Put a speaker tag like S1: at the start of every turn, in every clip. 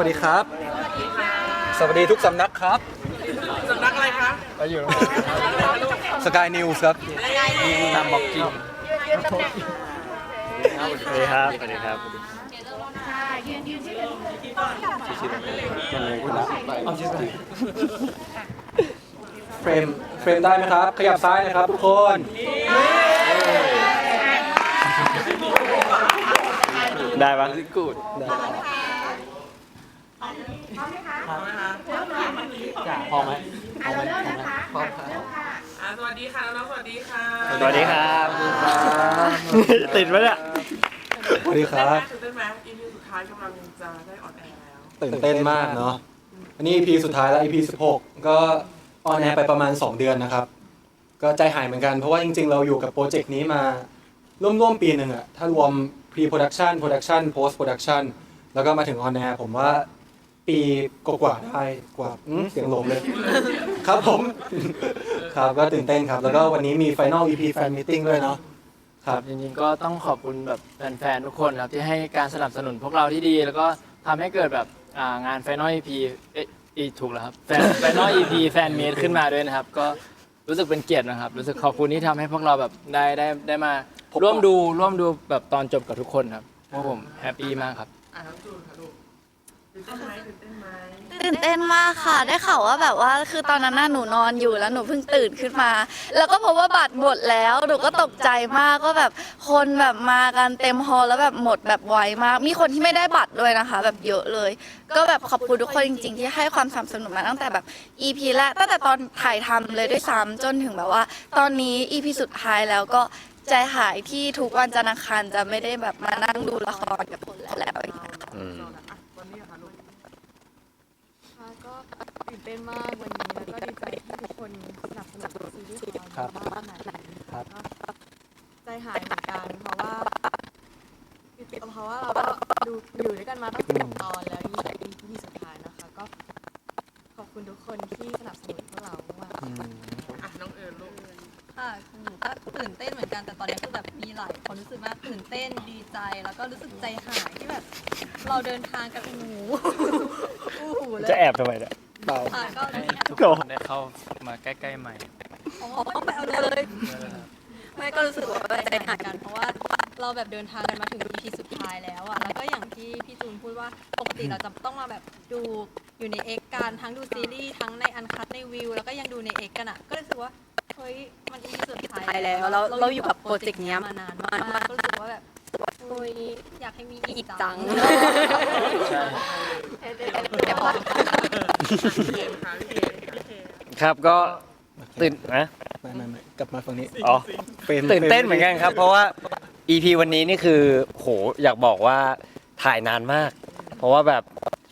S1: วัสดีครับ สวัสดีทุกสำนักครับ
S2: สำนักอะไรคะ
S1: สกายนิวส์ครับ
S3: ตามบอกจริงสวัสดีครับ สวัสดีครับ
S1: เฟรม เฟรมได้ไหมครับ ขยับซ้ายนะครับทุกคน
S3: ได้ปะ
S1: กูด
S3: พอไหม
S2: อ่าสวัสดีค่ะน้องๆสวัสดีค่ะ
S3: สวัสดีครับติดปะเนี่ย
S1: สวัสดีครับ
S2: ตื่นเต้นไหม EP สุดท้ายกำลังจะได้ออนแอร์แล้ว
S1: ตื่นเต้นมากเนาะ อันนี้ EP สุดท้ายแล้ว EP 16 ก็ออนแอร์ไปประมาณ 2 เดือนนะครับ ก็ใจหายเหมือนกัน เพราะว่าจริง ๆ เราอยู่กับโปรเจกต์นี้มาร่วมๆ ปีหนึ่งอะถ้ารวม pre production production post production แล้วก็มาถึงออนแอร์ผมว่า ปีกว่าๆได้กว่าอื้อเสียงหลงเลย ครับผม ครับก็ตื่นเต้นครับ แล้วก็วันนี้มี final EP fan meeting ด้วยเนาะ ครับ
S4: จริงๆก็ต้องขอบคุณแบบแฟนๆทุกคนครับที่ให้การสนับสนุนพวกเราที่ดี แล้วก็ทำให้เกิดแบบอ่างาน Final EP เอ๊ะอีถูกแล้วครับแฟน Final EP แฟนมีดขึ้นมาด้วยนะครับ ก็รู้สึกเป็นเกียรตินะครับ รู้สึกขอบคุณที่ทำให้พวกเราแบบได้ได้ได้มา
S1: พบปะ
S4: ร่วมดูร่วมดูแบบตอนจบกับทุกคนครับพวกผมแฮปปี้มากครับ
S2: อะน้องจูนค่ะลูก ตื่นเต้นไหมตื่นเต้นไหม
S5: ตื่นเต้นมากค่ะ ได้ข่าวว่าแบบว่าคือตอนนั้นน่ะหนูนอนอยู่แล้วหนูเพิ่งตื่นขึ้นมา แล้วก็พบว่าบัตรหมดแล้วหนูก็ตกใจมากก็แบบคนแบบมากันเต็มฮอลล์แล้วแบบหมดแบบไวมาก มีคนที่ไม่ได้บัตรด้วยนะคะ แบบเยอะเลย ก็แบบขอบคุณทุกคนจริง ๆ ที่ให้ความสนับสนุนมาตั้งแต่แบบ EP แรกตั้งแต่ตอนถ่ายทำเลยด้วยซ้ำจนถึงแบบว่า ตอนนี้ EP สุดท้ายแล้วก็ใจหายที่ทุกวันจันทร์อังคารจะไม่ได้แบบมานั่งดูละครกับคนแล้วอย่างเงี้ย
S3: อืม
S2: อะ วันนี้ค่ะลูก
S6: ค่ะก็ตื่นเต้นมากวันนี้แล้วก็ดีใจที่ทุกคนสนับสนุนซีรีส์ของเรา
S1: บ
S6: มากขนาดนี้
S1: ครับ
S6: ใจหายเหมือนกันเพราะว่าเพราะว่าเราก็ดูอยู่ด้วยกันมาตั้งสิบตอนแล้วนี่เป็น EP สุดท้ายนะคะก็ขอบคุณทุกคนที่สนับสนุนพวกเรามาก
S2: อะน้องเอิญลูก
S7: ค่ะหนูก็ตื่นเต้นเหมือนกันแต่ตอนนี้คือแบบมีหลายความรู้สึกมากตื่นเต้นดีใจ แล้วก็รู้สึกใจหายที่แบบ เราเดินทางกันโอ้โหอู้หูเลย
S3: จะแอบทำไมเนี่ย
S1: เบา
S7: ค่ะก็รู้สึก
S4: ทุกคนได้เข้ามาใกล้ๆใหม่
S7: อ๋อไปเอาเลยไม่ก็รู้สึกว่าใจหายกันเพราะว่าเราแบบเดินทางกันมาถึง EP สุดท้ายแล้วอะแล้วก็อย่างที่พี่จูนพูดว่าปกติเราจะต้องมาแบบดูอยู่ในเอกกันทั้งดูซีรีส์ทั้งในอันคัดในวิวแล้วก็ยังดูในเอกกันอะก็รู้สึกว่าเฮ้ยมัน EP สุดท้าย
S6: แล้วเราเราอยู่กับโปรเจกต์เนี้ย
S7: มานานมากก็รู้สึกว่าแบบ โอ้ยอยากให้มีอีกจัง
S4: ใช่
S2: เกมค่ะพี่เกมพี่เกม
S3: ครับก็ตื่นนะ
S1: ไม่ไม่ไม่กลับมาฝั่งนี้
S3: อ๋อ
S1: ฟรม
S3: ตื่นเต้นเหมือนกันครับ เพราะว่า EP วันนี้นี่คือโหอยากบอกว่าถ่ายนานมาก เพราะว่าแบบ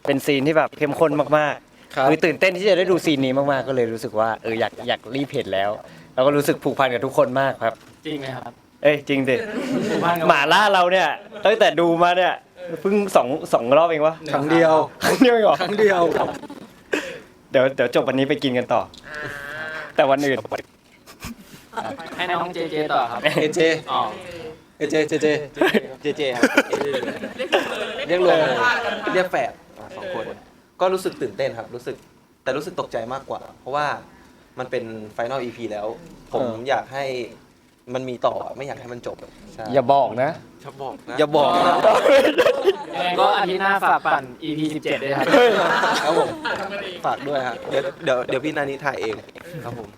S3: เป็นซีนที่แบบเข้มข้นมาก
S1: ครับ
S3: ๆคือตื่นเต้นที่จะได้ดูซีนนี้มากๆก็เลยรู้สึกว่าเอออยากอยากรีบเห็นแล้ว แล้วก็รู้สึกผูกพันกับทุกคนมากครับ
S4: จริงไหมครับ
S3: เอ้ยจริงดิ
S4: ผูกพันกับ
S3: หมาล่าเราเนี่ยตั้งแต่ดูมาเนี่ยเพิ่งสองสองรอบเองวะ
S1: ครั้งเดียว
S3: ครั้งเดียวเองเหรอ
S1: ครั้งเดียว
S3: เดี๋ยวเดี๋ยวจบวันนี้ไปกินกันต่อ แต่วันอื่น
S4: ให้น้องเจเจต่อครับ
S1: เอเจ
S4: อ๋อ
S1: เอเจเจเจ
S8: เจเจครับเรียกรวมเลยเรียกแฝดอ่าสองคน ก็รู้สึกตื่นเต้นครับ รู้สึกแต่รู้สึกตกใจมากกว่า เพราะว่ามันเป็นไฟน a ล EP แล้ว ผม
S3: เออ
S8: อยากให้ มันมีต่อไม่อยากให้มันจบใช่
S3: อย่าบอกนะ
S8: อย่าบอกนะอย่าบอกนะ
S4: ยังไงก็อาทิตย์หน้าฝากปั่น EP 17ด้วยครับ
S8: ครับผมฝากด้วยฮะเดี๋ยวเดี๋ยวเดี๋ยวพี่นานิถ่ายเองครับผม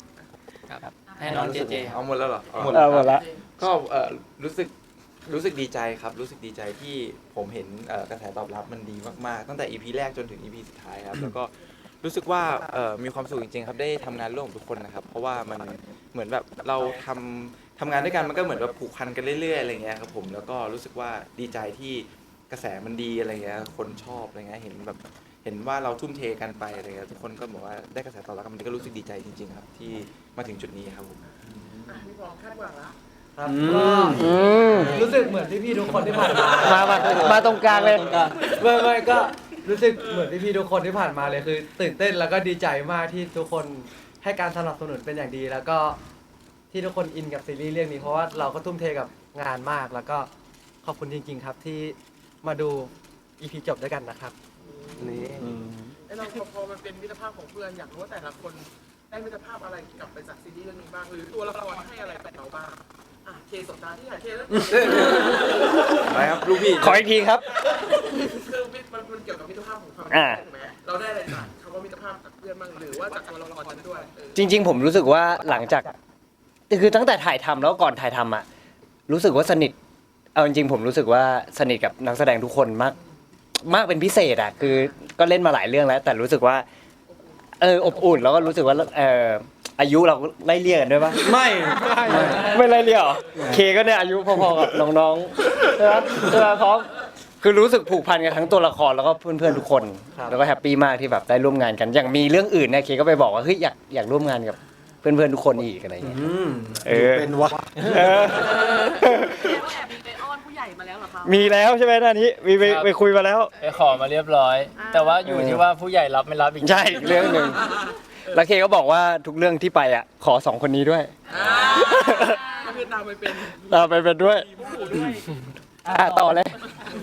S4: ครับให้น้องเจเจครับ
S9: เอาหมดแล้วเหรอ
S8: หมด
S3: เอาหมดละ
S9: ก็เอ่อรู้สึกรู้สึกดีใจครับ รู้สึกดีใจที่ผมเห็นเอ่อกระแสตอบรับมันดีมากๆ ตั้งแต่ EP แรกจนถึง EP สุดท้ายครับ แล้วก็รู้สึกว่าเอ่อมีความสุขจริงๆครับได้ทำงานร่วมกับทุกคนนะครับ เพราะว่ามันเหมือนแบบเราทำ ทำงานด้วยกันมันก็เหมือนแบบผูกพันกันเรื่อยๆอะไรเงี้ยครับผมแล้วก็รู้สึกว่าดีใจที่กระแสมันดีอะไรเงี้ยคนชอบอะไรเงี้ยเห็นแบบเห็นว่าเราทุ่มเทกันไปอะไรเงี้ยทุกคนก็บอกว่าได้กระแสตอบรับกันมันก็รู้สึกดีใจจริงๆครับ ที่มาถึงจุดนี้ครับผม
S2: อะพี่บอกคาดหวังละ
S1: ครับ
S3: อืม
S10: รู้สึกเหมือนพี่ๆทุกคนที่ผ่านมา
S3: มามามาตรงกลางเลย
S10: ไม่ไม่ก็รู้สึกเหมือนพี่ๆทุกคนที่ผ่านมาเลยคือ ตื่นเต้นแล้วก็ดีใจมากที่ทุกคนให้การสนับสนุนเป็นอย่างดี แล้วก็ ที่ทุกคนอินกับซีรีส์เรื่องนี้เพราะว่าเราก็ทุ่มเทกับงานมาก แล้วก็ขอบคุณจริง ๆ ครับที่มาดู EP จบด้วยกันนะครับ
S8: นี่
S2: ไอ้เราพอพอมันเป็นมิตรภาพของเพื่อนอยากรู้ว่าแต่ละคนได้มิตรภาพอะไรกลับไปจากซีรีส์เรื่องนี้บ้างหรือตัวละครให้อะไรกับเราบ้างอะเคสบตาที่ไหนเคแล้ว
S8: ไปครับลูกพี่
S3: ขออีกทีครับ
S2: คือมันมันเกี่ยวกับมิตรภาพของความ
S3: อ่า
S2: ถูกไหมเราได้อะไรจากคำว่ามิตรภาพจากเพื่อนบ้างหรือว่าจากตัวละครนั้นด้วยเออ
S3: จริง ๆ ผมรู้สึกว่าหลังจาก คือตั้งแต่ถ่ายทำแล้วก่อนถ่ายทำอะรู้สึกว่าสนิท เอาจริงๆผมรู้สึกว่าสนิทกับนักแสดงทุกคนมาก มากเป็นพิเศษอะคือก็เล่นมาหลายเรื่องแล้ว แต่รู้สึกว่า เอออบอุ่นแล้วก็รู้สึกว่าเอออายุเราไล่เลี่ยกันด้วยปะ
S1: ไม่
S3: ไม่ไล่เลี่ยเหรอเคก็เนี่ยอายุพอๆกับน้องๆใช่ไหมใช่ไหมพร้อมคือรู้สึกผูกพันกันทั้งตัวละครแล้วก็เพื่อนๆทุกคน แล้วก็แฮปปี้มากที่แบบได้ร่วมงานกัน อย่างมีเรื่องอื่นเนี่ยเคก็ไปบอกว่าเฮ้ยอยากอยากร่วมงานกับ เพื่อนๆทุกคนอีกอะไรอย่างเงี้ย
S1: อืม
S3: เออ
S1: เป็นวะ
S3: เออ
S2: แอบมีไปอ้อนผู้ใหญ่มาแล้วเหรอคะ
S3: มีแล้วใช่ไหมหน้านี้มีไปไปคุยมาแล้ว
S4: ไปขอมาเรียบร้อย แต่ว่าอยู่ที่ว่าผู้ใหญ่รับไม่รับอีก
S3: ใช่อีกเรื่องหนึ่งแล้วเคก็บอกว่าทุกเรื่องที่ไปอะ ขอสองคนนี้ด้วย
S2: อ่าก็คือตามไปเป็น
S3: เราไปเป็นด้วย
S2: ผู้ด้วย
S3: อะต่อเลย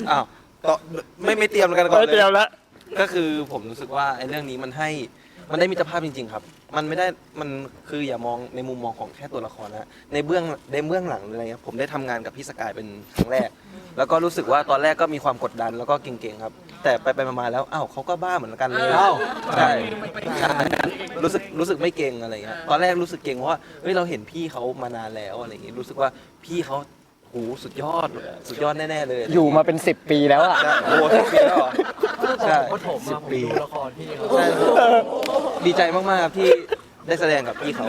S8: อ้าวต่อไม่ไม่เตรียมกันก่อน
S3: ไม่เตรียมแล้ว
S8: ก็คือผมรู้สึกว่าไอ้เรื่องนี้มันให้ มันได้มิตรภาพจริง ๆ ครับ มันไม่ได้มันคืออย่ามองในมุมมองของแค่ตัวละครนะ ในเบื้องในเบื้องหลังอะไรเงี้ยผมได้ทำงานกับพี่สกายเป็นครั้งแรก แล้วก็รู้สึกว่าตอนแรกก็มีความกดดันแล้วก็เก่งๆครับ แต่ไปไปมาๆแล้วอ้าวเขาก็บ้าเหมือนกันเลย
S1: อ้าว
S8: ใช่ใช่รู้สึกรู้สึกไม่เก่งอะไรเงี้ยตอนแรกรู้สึกเก่งเพราะว่าเฮ้ยเราเห็นพี่เขามานานแล้วอะไรเงี้ยรู้สึกว่าพี่เขาโหสุดยอดสุดยอดแน่ๆเลย
S3: อยู่มาเป็นสิบปีแล้วอะ
S8: ใช่โอ้โหสิบปีแล้วเหรอ ใช่
S10: ก็ถมมาผมดูละครพี่เขา
S8: ใช่ดีใจมากๆครับที่ได้แสดงกับพี่เขา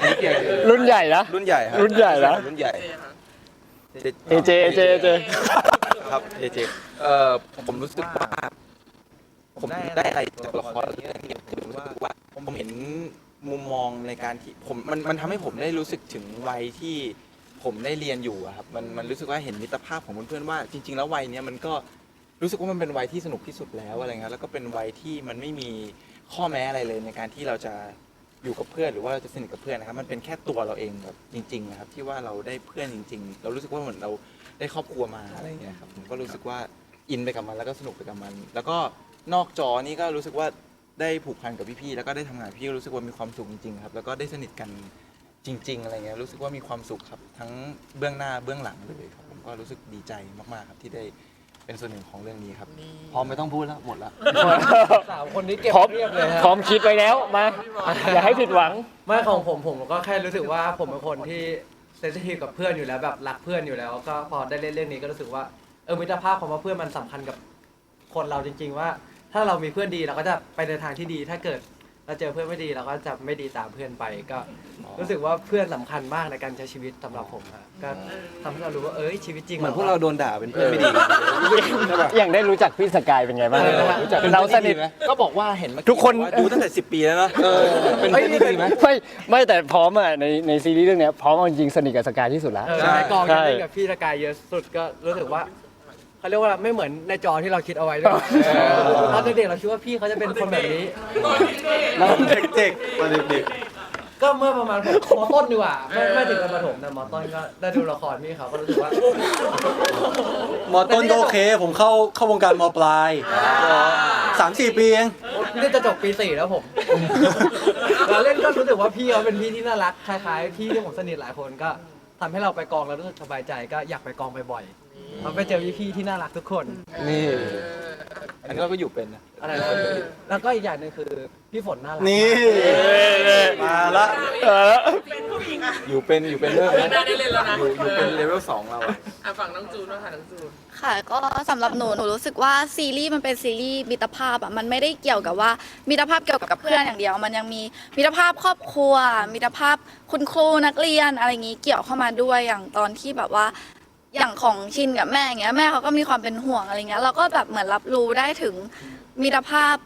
S8: อันนี้เกี่ยวกับ
S3: รุ่นใหญ่นะ
S8: รุ่นใหญ่ครับ
S3: รุ่นใหญ่นะ
S8: รุ่นใหญ่
S3: เอเจเอเจเอเจ
S8: ครับเอเจเอ่อผมรู้สึกว่า ผมได้อะไรจากละครเรื่องนี้ผมรู้สึกว่าผมเห็นมุมมองในการที่ผมมันมันทำให้ผมได้รู้สึกถึงวัยที่ ผมได้เรียนอยู่อะครับมันมันรู้สึกว่าเห็นมิตรภาพของเพื่อนๆว่า จริง ๆ แล้ววัยเนี้ยมันก็รู้สึกว่ามันเป็นวัยที่สนุกที่สุดแล้วอะไรเงี้ยแล้วก็เป็นวัยที่มันไม่มีข้อแม้อะไรเลยในการที่เราจะอยู่กับเพื่อนหรือว่าเราจะสนิทกับเพื่อนนะครับ มันเป็นแค่ตัวเราเองแบบจริงๆนะครับที่ว่าเราได้เพื่อนจริง ๆ เรารู้สึกว่าเหมือนเราได้ครอบครัวมาอะไรเงี้ยครับผมก็รู้สึกว่าอินไปกับมันแล้วก็สนุกไปกับมัน แล้วก็นอกจอนี่ก็รู้สึกว่าได้ผูกพันกับพี่ๆแล้วก็ได้ทำงานพี่ก็รู้สึกว่ามีความสุขจริงๆครับแล้วก็ได้สนิทกัน จริง ๆ อะไรเงี้ยรู้สึกว่ามีความสุขครับ ทั้งเบื้องหน้าเบื้องหลังเลยครับผมก็รู้สึกดีใจมากๆครับที่ได้เป็นส่วนหนึ่งของเรื่องนี้ครับ พอไม่ต้องพูดแล้วหมดแล้ว
S10: สามคนนี้เก็บ
S3: พร้อม
S10: เรียบเลย
S3: พร้อมคิดไว้แล้วมา อย่าให้ผิดหวัง
S10: ไม่ของผมผมก็แค่รู้สึกว่าผมเป็นคนที่เซนซิทีฟกับเพื่อนอยู่แล้วแบบรักเพื่อนอยู่แล้ว ก็พอได้เล่นเรื่องนี้ก็รู้สึกว่าเออมิตรภาพของว่าเพื่อนมันสำคัญกับคนเราจริง ๆ ว่า ถ้าเรามีเพื่อนดีเราก็จะไปในทางที่ดี ถ้าเกิด เราเจอเพื่อนไม่ดีเราก็จะไม่ดีตามเพื่อนไปก็ รู้สึกว่าเพื่อนสำคัญมากในการใช้ชีวิตสำหรับผมฮะก็ทำให้เรารู้ว่าเอ้ยชีวิตจริง
S8: เหมือนพวกเราโดนด่าเป็นเพื่อนไม่ดีใช่ปะ
S3: อย่างได้รู้จักพี่สกายเป็นไงบ้าง
S10: อะไรนะฮะ
S3: รู้จัก เราสนิท
S8: ก็บอกว่าเห็นเมื่อ
S3: ทุกคน
S8: ว่าดูตั้งแต่ 10 ปีแล้วเนอะเออเป็นเพื่อนที่ดีไหม
S3: ไม่ไม่แต่พร้อมอะในในซีรีส์เรื่องเนี้ยพร้อมเอาจริงๆสนิทกับสกายที่สุดแล้ว
S10: เออ
S8: ใช่
S10: ในกอง
S3: ใช่
S10: จะเล่นกับพี่สกายเยอะสุดก็รู้สึกว่า เขาเรียกว่าไม่เหมือนในจอที่เราคิดเอาไว้ด้วยตอนเด็กๆเราคิดว่าพี่เขาจะเป็นคนแบบนี้
S1: เราเด็กๆตอนเด็ก
S10: ก็เมื่อประมาณผมมต้นดีกว่าไม่ไม่ถึงกับประถมแต่มต้นก็ได้ดูละครพี่เขาก็รู้สึกว่า
S1: ๆมอต้นก็โอเค ผมเข้าเข้าวงการมปลายสามสี่ปีเอง
S10: นี่จะจบปีสี่แล้วผมเราเล่นก็รู้สึกว่าพี่เขาเป็นพี่ที่น่ารักคล้ายๆพี่ที่ผมสนิทหลายคนก็ทำให้เราไปกองแล้วรู้สึกสบายใจก็อยากไปกองบ่อยๆ เราไปเจอพี่ๆที่น่ารักทุกคน
S8: นี่ อันนี้เราก็อยู่เป็นนะ
S10: อะไรนะแล้วก็อีกอย่างหนึ่งคือพี่ฝนน่ารัก
S1: นี่ มาละ
S2: เป็นผู้หญิงอะ
S8: อยู่เป็นอยู่เป็นเริ่ม
S2: เออน่าได้เล่นแล้วนะ
S8: อยู่อยู่เป็นเลเวลสองเราอะ
S2: อะฝั่งน้องจูนว่าค่ะน้องจูน
S5: ค่ะก็สำหรับหนูหนูรู้สึกว่าซีรีส์มันเป็นซีรีส์มิตรภาพอะมันไม่ได้เกี่ยวกับว่ามิตรภาพเกี่ยวกับเพื่อนอย่างเดียว มันยังมีมิตรภาพครอบครัวมิตรภาพคุณครูนักเรียนอะไรอย่างนี้เกี่ยวเข้ามาด้วยอย่างตอนที่แบบว่า อย่างของชินกับแม่อย่างเงี้ยแม่เขาก็มีความเป็นห่วงอะไรเงี้ยเราก็แบบเหมือนรับรู้ได้ถึงมิตรภาพ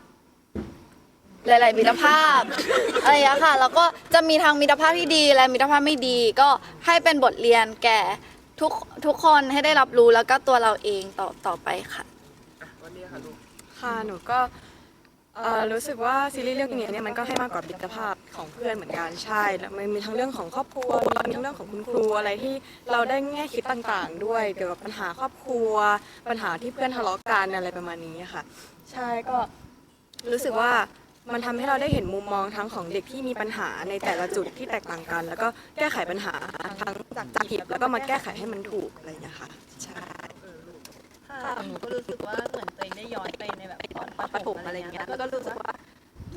S5: หลาย ๆ มิตรภาพ อะไรอย่างเงี้ยค่ะแล้วก็จะมีทางมิตรภาพที่ดีและมิตรภาพไม่ดี ก็ให้เป็นบทเรียนแก่ทุกทุกคนให้ได้รับรู้แล้วก็ตัวเราเองต่อต่อไปค่ะ
S2: อะวันนี้ค่ะลูก
S6: ค่ะ หนูก็ เอ่อรู้สึกว่าซีรีส์เรื่องนี้เนี่ยมันก็ให้มากกว่ามิตรภาพของเพื่อนเหมือนกันใช่แล้วมันมีทั้งเรื่องของครอบครัวมีทั้งเรื่องของคุณครูอะไรที่เราได้แง่คิดต่างๆ ด้วยเกี่ยวกับปัญหาครอบครัว ปัญหาที่เพื่อนทะเลาะกันอะไรประมาณนี้ค่ะ ใช่ก็รู้สึกว่ามันทำให้เราได้เห็นมุมมองทั้งของเด็กที่มีปัญหาในแต่ละจุดที่แตกต่างกัน แล้วก็แก้ไขปัญหาทั้งจากผิดแล้วก็มาแก้ไขให้มันถูกอะไรอย่างเงี้ค่ะใช่
S7: ค่ะหนูก็รู้สึกว่าเหมือนตัวเองได้ย้อนไปในแบบตอนประถมอะไรอย่างเงี้ยแล้วก็รู้สึกว่า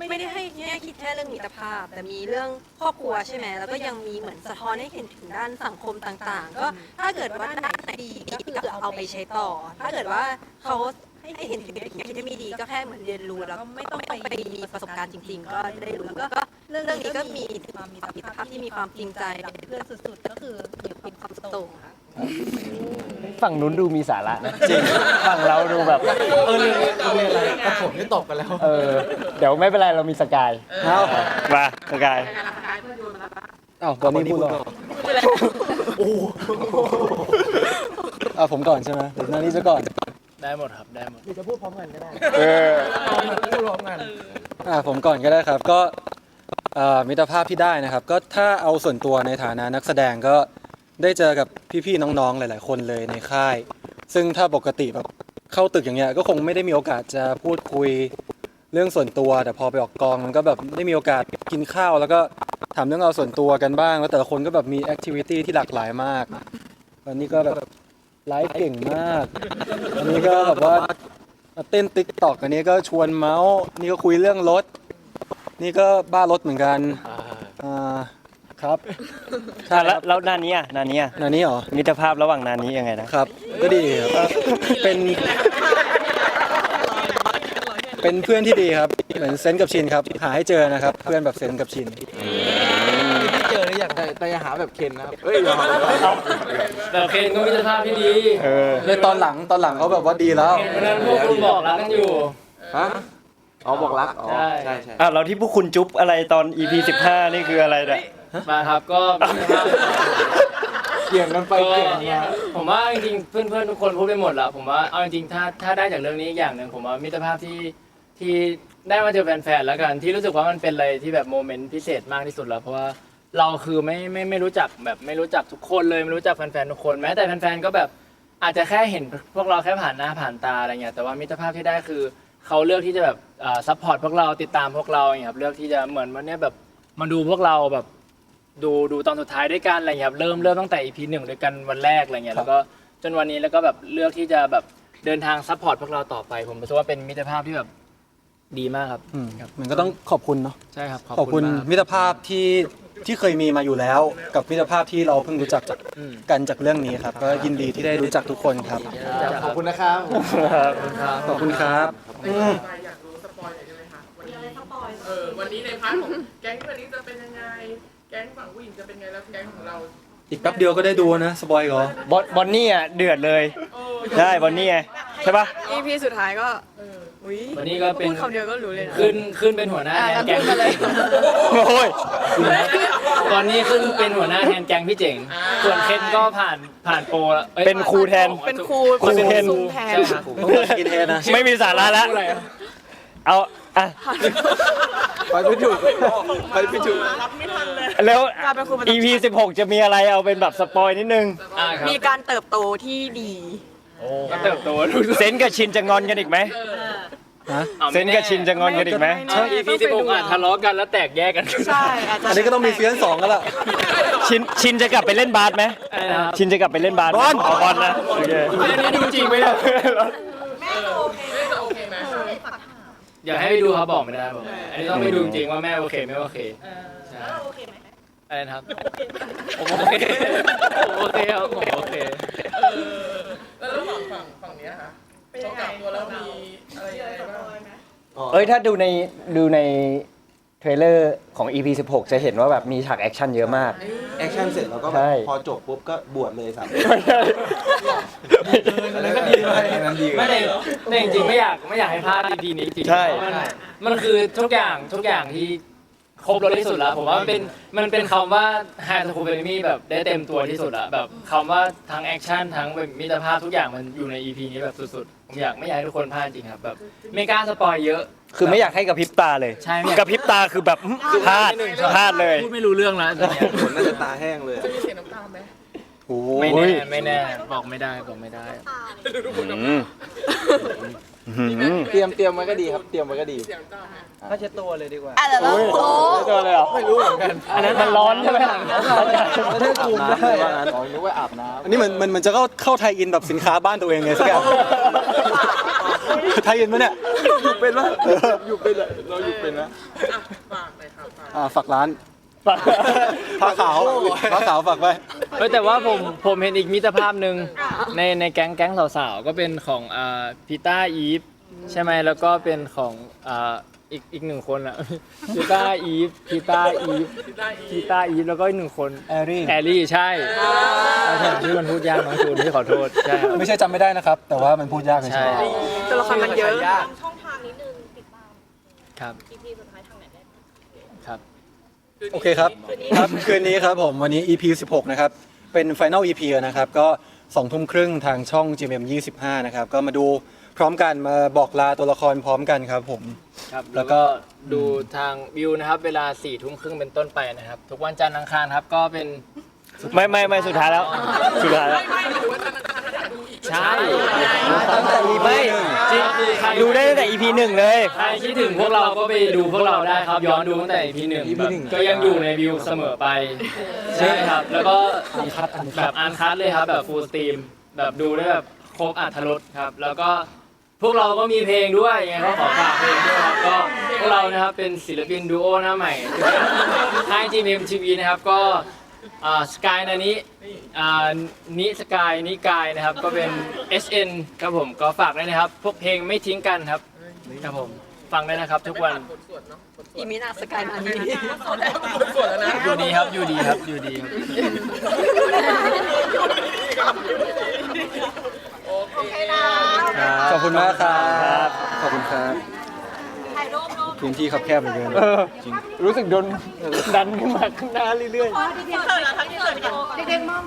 S7: ไม่ได้ให้แง่คิดแค่เรื่องมิตรภาพ แต่มีเรื่องครอบครัวใช่ไหมแล้วก็ยังมีเหมือนสะท้อนให้เห็นถึงด้านสังคมต่างๆ ก็ถ้าเกิดว่าด้านไหนดีก็คือเอาไปใช้ต่อ ถ้าเกิดว่าเขาให้เห็นถึงสิ่งที่ไม่ดีก็แค่เหมือนเรียนรู้แล้วก็ไม่ต้องไปมีประสบการณ์จริง ๆ ก็ได้รู้แล้วก็ เรื่องนี้ก็มีความมิตรภาพที่มีความจริงใจเป็นเพื่อนสุดๆ ก็คือมีความโตค่ะ
S3: ฝั่งนู้นดูมีสาระนะจริงฝั่งเราดูแบบ
S10: เออเรียนเรียนอะไรประถมนี่ตกกันแล้ว
S3: เออ เดี๋ยวไม่เป็นไรเรามีสกาย
S1: เอา
S3: มาสกายเอ้า
S1: ตอนนี้พูดแล้วโอ้อะผมก่อนใช่ไหมเดี๋ยวหนานี้จะก่อน
S4: ได้หมดครับได้หมด
S10: จะพูดพร้อมกันก็ได้
S3: เออ
S10: พูดพร้อมกัน
S1: อ่าผมก่อนก็ได้ครับ ก็ มิตรภาพที่ได้นะครับ ก็ถ้าเอาส่วนตัวในฐานะนักแสดงก็ได้เจอกับพี่ๆน้องๆหลาย ๆ คนเลยในค่าย ซึ่งถ้าปกติแบบเข้าตึกอย่างเงี้ยก็คงไม่ได้มีโอกาสจะพูดคุยเรื่องส่วนตัว แต่พอไปออกกองมันก็แบบได้มีโอกาสกินข้าว แล้วก็ถามเรื่องเราส่วนตัวกันบ้าง แล้วแต่ละคนก็แบบมีแอคทิวิตี้ที่หลากหลายมากวันนี้ก็แบบไลฟ์เก่งมากอันนี้ก็แบบว่ามาเต้นติ๊กตอกอันนี้ก็ชวนเมาส์นี่ก็คุยเรื่องรถ นี่ก็บ้ารถเหมือนกันอ่าครับใช่
S3: อะ
S1: ค
S3: แล้
S1: รั
S3: ว
S1: บ
S3: แล้วนานี้อะนานี้อะ
S1: นานี้เหรอ
S3: มิตรภาพระหว่างนานี้ยังไงนะ
S1: ครับ ก็ดีครับเป็น เป็นเพื่อนที่ดีครับ เหมือนเซนกับชินครับ หาให้เจอนะครับ เพื่อนแบบเซนกับชิน
S10: เจอหรือยัง
S9: แต่แต่อย่าหาแบบเคนนะครับเอ้ยอย่าหา
S4: แต่เคนก็มิตรภาพที่ดี
S3: เออ
S1: ในตอนหลังตอนหลังเขาแบบว่าดีแล้ว
S4: วันนั้นพวกคุณบอกรักกันอยู่
S9: ฮะ อ๋อบอกรักอ๋อ
S4: ใช่
S9: ใช่ใช่
S3: อะเราที่พวกคุณจุ๊บอะไรตอน EP 15 นี่คืออะไรเนี่ย
S4: มาครับก็มิตรภาพ
S9: เกี่ยงกันไป
S4: ก็
S9: เกี่ยงกันมา
S4: ผมว่าจริงๆเพื่อนๆทุกคนพูดไปหมดแล้วผมว่าเอาจริงๆถ้าถ้าได้จากเรื่องนี้อีกอย่างหนึ่งผมว่ามิตรภาพที่ที่ได้มาเจอแฟนๆแล้วกันที่รู้สึกว่ามันเป็นอะไรที่แบบโมเมนต์พิเศษมากที่สุดแล้วเพราะว่าเราคือไม่ไม่ไม่รู้จักแบบไม่รู้จักทุกคนเลยไม่รู้จักแฟนๆทุกคนแม้แต่แฟนๆก็แบบอาจจะแค่เห็นพวกเราแค่ผ่านหน้าผ่านตาอะไรเงี้ยแต่ว่ามิตรภาพที่ได้คือ เขาเลือกที่จะแบบซัพพอร์ตพวกเราติดตามพวกเราอย่างเงี้ยครับเลือกที่จะเหมือนวันเนี้ยแบบมาดูพวกเราแบบดูดูตอนสุดท้ายด้วยกันอะไรเงี้ยครับเริ่มเริ่มตั้งแต่ EP หนึ่งด้วยกันวันแรกอะไรเงี้ยแล้วก็จนวันนี้แล้วก็แบบเลือกที่จะแบบเดินทางซัพพอร์ตพวกเราต่อไป ผมรู้สึกว่าเป็นมิตรภาพที่แบบดีมากครับ
S1: อืมมันก็ต้องขอบคุณเนาะ
S4: ใช่ครับ
S1: ขอบคุณ
S4: มาก
S1: มิตรภาพที่ ที่เคยมีมาอยู่แล้ว กับมิตรภาพที่เราเพิ่งรู้จักจาก
S4: อืม
S1: กันจากเรื่องนี้ครับ ก็ยินดีที่ได้รู้จักทุกคนครับ
S9: ขอบคุณนะครับ
S1: ขอบคุณครับอืม
S2: สปอยอยากรู้สปอยหน่อยได้ไหมคะวันนี้เออวันนี้ในพาร์ทของแก๊งวันนี้จะเป็นยังไง แก๊งฝั่งผู้หญิงจะเป็นไงแล้วแก๊งของเรา
S1: อีกแป๊บเดียวก็ได้ดูนะสปอยเหรอ
S3: บอนบอนนี่อะเดือดเลยใช่บอนนี่ไงใช่ปะ
S6: EP สุดท้ายก็ อุ้ย
S4: วันนี้ก็เป็น
S6: พูดคำเดียวก็รู้เลยนะ
S4: ขึ้นขึ้นเป็นหัวหน้า
S6: อะ
S4: แทน
S6: งั้น
S4: แก๊ง
S6: พูดมาเลย
S3: โอ้ย
S4: ตอนนี้ขึ้นเป็นหัวหน้าแทนแก๊งพี่เจ๋ง ส่วนเคนก็ผ่านผ่านโปรแล้วอ้ย
S3: เป็นครูแทน
S6: เป็นครู
S3: ครูเทน
S6: ซุ้มแทน
S4: ใช่ครับ
S1: ต้องมากินเทนนะ
S3: ไม่มีสาระแล้ว
S4: พูดอะไรอะ
S3: เอา อะ
S9: ไปไม่ถูกไปไม่ถูก
S3: แล้ว
S6: การเป็นครูประจำ
S3: EP 16 จะมีอะไรเอาเป็นแบบสปอยนิดนึง
S4: อ่าครับ
S6: มีการเติบโตที่ดี
S4: ก็เติบโตดู
S3: เซนกับชินจะงอนกันอีกไหม
S4: อา
S3: เซนกับชินจะงอนกันอีกไหม
S4: ใช่ EP 16อะทะเลาะกันแล้วแตกแยกกัน
S6: ใช่อาจจะ
S1: อันนี้ก็ต้องมีซีซั่นสองกันละ
S3: ชินชินจะกลับไปเล่นบาสไหม
S4: อะไรนะครับ
S3: ชินจะกลับไปเล่นบาสไหม
S1: บอล
S3: อ๋อบอลนะโอเค
S4: อันนี้ดูจริงไหมเนี่ย
S2: จะโอเคไหม
S4: อยากให้ไปดูครับบอกไม่ได้บอกอันนี้ต้องไปดูจริงว่าแม่โอเคไม่โอเคใช่อะไรนะครับผมโอเคผมโอเคครับผมโอเค
S2: แล้วแล้วฝั่งฝั่งฝั่งเนี้ยคะ เขากลับตัวแล้วมีอะไรยังไงบ้าง
S3: เอ้ยถ้าดูในดูในเทรลเลอร์ของ EP 16 จะเห็นว่าแบบมีฉากแอคชั่นเยอะมาก
S8: แอคชั่นเสร็จแล้วก็แบ
S3: ใช่
S8: บพอจบปุ๊บก็บวชเลยสาม
S3: ไม่ใช่
S10: อันนั้นก็ดีไป
S8: อันนั้นดีก
S4: ไม่
S8: ว่า
S4: แต่แต่จริงๆไม่อยากไม่อยากให้พลาด EP นี้จริงๆ
S3: ใช่
S4: เพราะมันมันคือทุกอย่างทุกอย่างที่ครบรถที่สุดแล้วผมว่ามันเป็นมันเป็นคำว่า High School f a m i l y แบบได้เต็มตัวที่สุดแล้วแบบคำว่าทั้งแอคชั่นทั้งแบบมิตรภาพทุกอย่างมันอยู่ใน EP นี้แบบสุดๆ ผมอยากไม่อยากให้ทุกคนพลาดจริงครับแบบไม่กล้าสปอยเยอะ
S3: คือไม่อยากให้กระพริบตาเลย
S4: ใช่ไม่อยาก
S3: กระพริบตาคือแบบพลาดพลาดเลย
S4: พูดไม่รู้เรื่องแล้วตอนเนี้ย
S8: ผมน่าจะตาแห้งเลย
S2: จะมีเสียงน้ำตาไหม
S1: โอ้
S4: ไม่แน่
S1: ย
S4: ไม่แน่บอกไม่ได้บอกไม่ได้
S3: อืมอืม
S9: เตรียมเตรียมไว้ก็ดีครับ เตรียมไว้ก็ดี
S2: เสียงน้ำตาไหม
S10: ถ้าเช็ดตัวเลยดีกว่า
S5: อะแต่เราโอ้
S3: ตัวเลยเหรอ
S10: ไม่รู้เหมือนกัน
S3: อันนั้นมันร้อนใช่ไหม
S10: ไม่ได้คุมได้
S9: ว่างั้นอ๋อนึกว่าอาบน้
S1: อันนี้เหมือนมันมันจะเข้าเข้าไทยอินแบบสินค้าบ้านตัวเองไงสักอย่าง ไทยอินปะเนี่ยำ
S9: อยู่เป็นวะอยู่เป็นเลยเราอยู่เป็นนะ
S2: อะฝากหน่อยครับฝาก
S1: อ่าฝากร้านผ้าขาวผ้าขาวฝากไว้
S4: เฮ้ยแต่ว่าผมผมเห็นอีกมิตรภาพหนึ่งในในแก๊งแก๊งสาวๆ ก็เป็นของอ่าพีต้าอีฟใช่ไหมแล้วก็เป็นของอ่า อีกอีกหนึ่งคนอะพีต้าอีฟพีต้าอีฟพีต้าอีฟแล้วก็อีกหนึ่งคน
S1: แอรี่
S4: แอรี่ใช่ใช่ที่มันพูดยากน้องจูนที่ขอโทษใช่ครับ
S1: ไม่ใช่จำไม่ได้นะครับ แต่ว่ามันพูดยากเฉ
S4: ใช่
S1: ย
S2: ตัวละครมันเยอะ
S7: ช่องทางนิดนึงติดตาม
S4: ครับ
S7: EP สุดท้ายทางไหนได้บ้าง
S4: ครับ
S1: ๆโอเคครับครับคืนนี้ครับผมวันนี้ EP 16 นะครับ เป็น Final EP นะครับ ก็2ทุ่มครึ่งทางช่อง GMM 25 นะครับ ก็มาดู พร้อมกันมาบอกลาตัวละครพร้อมกันครับผม
S4: ครับ
S1: แล้
S4: แล้วว
S1: ก็
S4: ก็ดูทางวิวนะครับ เวลาสี่ทุ่มครึ่งเป็นต้นไปนะครับ ทุกวันจันทร์อังคารครับก็เป็น
S3: ไม่ไม่ไม่สุดท้ายแล้ว สุดท้ายแล้ว
S2: ไม่หมายถึงว่าจะมันจะถ่ายดูอีก
S4: ใช่
S1: ตั้งแต่ EP
S3: ไม่
S1: หนึ่ง
S4: จริงคือใคร
S3: ดูได้ตั้งแต่ EP หนึ่งเลย
S4: ใครคิดถึงพวกเราก็ไปดูพวกเราได้ครับ ย้อนดูตั้งแต่ EP หนึ่งแบบก็ยังอยู่ในวิวเสมอไป ใช่ครับ แล้วก็แบบอันคัดเลยครับ แบบฟูลสตรีม แบบดูได้แบบครบอัธรสครับ แล้วก็ พวกเราก็มีเพลงด้วยยังไงก็ขอฝากเพลงด้วยครับก็พวกเรานะครับเป็นศิลปินดูโอหน้าใหม่ค่าย GMMTV นะครับก็สกายนานี้อ่านิสกายนิกายนะครับ ก็เป็น SN ครับผมก็ฝากด้วยนะครับ พวกเพลงไม่ทิ้งกันครับครับผมฟังได้นะครับ ทุกวัน
S2: บทสวดเนาะบทสว
S7: อี
S2: ด
S7: มินาสกายนานี้
S2: บทสวดแล้วนะ
S4: อยู่ดีครับอยู่ดีครับอยู่ดีครับ
S2: โอเค
S1: ขอบคุณมากครับขอบคุณครับ
S7: ถ่ายรูปรูป
S1: พื้นที่ครับแคบเหลือเกิน
S3: รู้สึกโดนดันขึ้นมาข้างหน้าเรื่อยๆ
S7: เด็กๆมอง